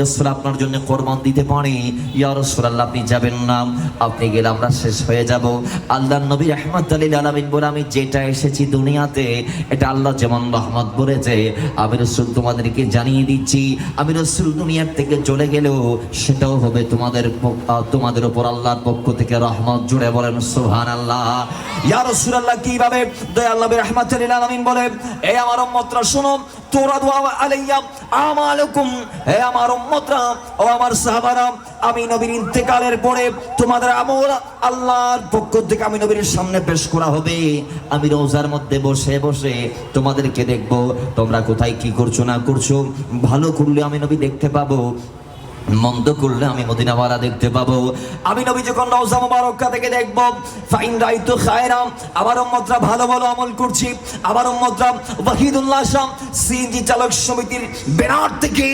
রসুল আপনার জন্য কোরবান দিতে পারে। ইয়া রসুল্লাহ আপনি যাবেন না। আপনি গেলে আমরা শেষ হয়ে যাব। আল্লাহ নবী রহমত আলী আলমিন বলে, আমি যেটা এসেছি দুনিয়াতে, এটা আল্লাহ যেমন রহমত বলেছে আমি রসুল তোমাদেরকে জানিয়ে দিচ্ছি, আমি রসুল দুনিয়ার থেকে চলে গেলেও সেটাও হবে তোমাদের তোমাদের উপর আল্লাহর পক্ষ থেকে রহমত জুড়ে বলেন সুহান আল্লাহ ইয়া রসুল্লাহ কীভাবে? দয়াল নবী রহমত আলী আলমিন বলে এই আমার উম্মতরা, শোনো দোয়া আমি নবীর ইন্তেকালের পরে তোমাদের আমল আল্লাহর পক্ষ থেকে আমি নবীর সামনে পেশ করা হবে। আমি রোজার মধ্যে বসে বসে তোমাদেরকে দেখব, তোমরা কোথায় কি করছ না করছ। ভালো করলে আমি নবী দেখতে পাবো। মন্দ করলে আমি মদিনাওয়ালা দেখতে পাবো। আমি নবী যখন মুবারকা থেকে দেখব। ফাইন রাইতু খায়রাম আমার উম্মতরা ভালো ভালো আমল করছি। আমার উম্মতরা ওয়াহিদুল্লাহ শাহ, সিএনজি চালক সমিতির বেনার থেকে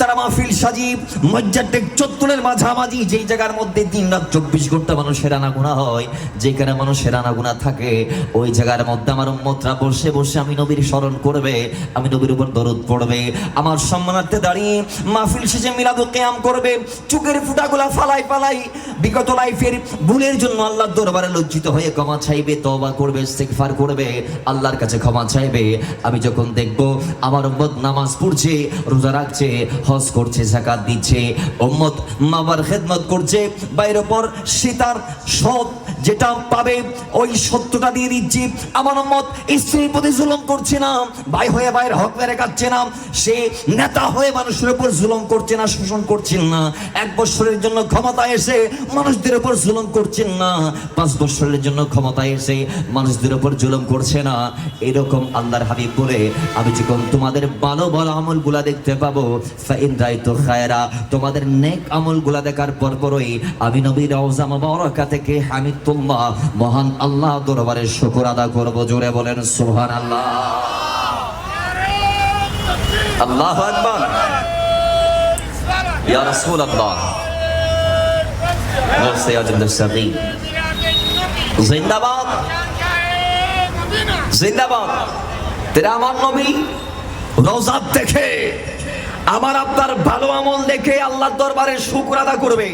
তারা মাহফিল সাজিব মজ্জাটেক চত্বরের মাঝামাঝি, যেই জায়গার মধ্যে দিন রাত চব্বিশ ঘণ্টা মানুষের আনাগুনা হয়, যেখানে মানুষের আনাগুনা থাকে, ওই জায়গার মধ্যে আমার উম্মতরা বসে বসে আমি নবীর স্মরণ করবে, আমি নবীর উপর দরদ পড়বে। আমার সম্মানার্থে দাঁড়িয়ে মাহফিল শেষে মিলাদু কেয়াম করবে চুকের ফুটাগুলা ফালাই ফালাই বিগত লাইফের ভুলের জন্য আল্লাহর দরবারে লজ্জিত হয়ে ক্ষমা চাইবে, তওবা করবে, ইস্তেগফার করবে, আল্লাহর কাছে ক্ষমা চাইবে। আমি যখন দেখব আমার উম্মত নামাজ পড়ছে, রোজা রাখছে, হজ করছে, যাকাত দিচ্ছে, উম্মত মাবার খেদমত করছে বাইরের পর সীতার সৎ যেটা পাবে, ওই সত্যটা দিয়ে দিচ্ছি। আমার উম্মত স্ত্রীর প্রতি জুলুম করছে না, ভাই হয়ে ভাইয়ের হক মেরে কাটছে না, সে নেতা হয়ে মানুষের উপর জুলম করছে না, শোষণ করছেন না। এক বছরের জন্য ক্ষমতা এসে মানুষদের উপর জুলম করছেন না। পাঁচ বছরের জন্য ক্ষমতা এসে মানুষদের উপর জুলম করছে না। এরকম আল্লাহর হাবিব বলে, আমি যখন তোমাদের ভালো ভালো আমলগুলা দেখতে পাবো রাইতু খায়রা। তোমাদের নেক আমলগুলা দেখার পর পরই আমি নবী রওজা মুবারাকা থেকে হামিদুল্লাহ মহান আল্লাহ দরবারে শুকর আদা করব, জোরে বলেন সুবহানাল্লাহ। আল্লাহু তেরা আমার দেখে, আমার আপনার ভালো আমল দেখে আল্লাহর দরবারে শুকর আদা করবে।